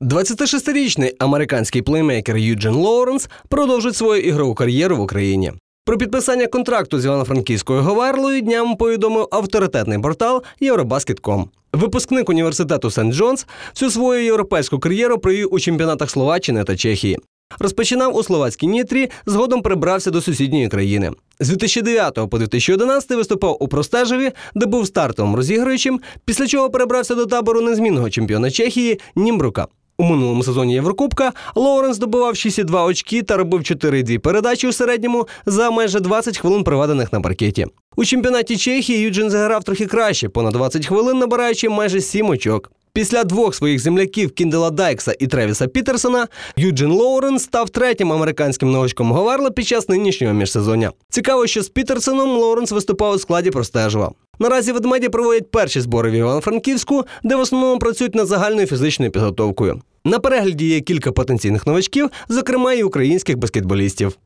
26-річний американський плеймейкер Юджин Лоуренс продовжить свою ігрову кар'єру в Україні. Про підписання контракту з Івано-Франківською Говерлою днями повідомив авторитетний портал Євробаскет.ком. Випускник університету Сент Джонс всю свою європейську кар'єру провів у чемпіонатах Словаччини та Чехії. Розпочинав у словацькій Нітрі, згодом прибрався до сусідньої країни. З 2009 по 2011 виступав у Простежеві, де був стартовим розігруючим, після чого перебрався до табору незмінного чемпіона Чехії Німбрука. У минулому сезоні Єврокубка Лоуренс здобував 6,2 очки та робив 4,2 передачі у середньому за майже 20 хвилин проведених на паркеті. У чемпіонаті Чехії Юджин заграв трохи краще, понад 20 хвилин набираючи майже 7 очок. Після двох своїх земляків Кіндела Дайкса і Тревіса Пітерсона Юджин Лоуренс став третім американським новачком Говарла під час нинішнього міжсезоння. Цікаво, що з Пітерсоном Лоуренс виступав у складі простежува. Наразі ведмеді проводять перші збори в Івано-Франківську, де в основному працюють над загальною фізичною підготовкою. На перегляді є кілька потенційних новачків, зокрема і українських баскетболістів.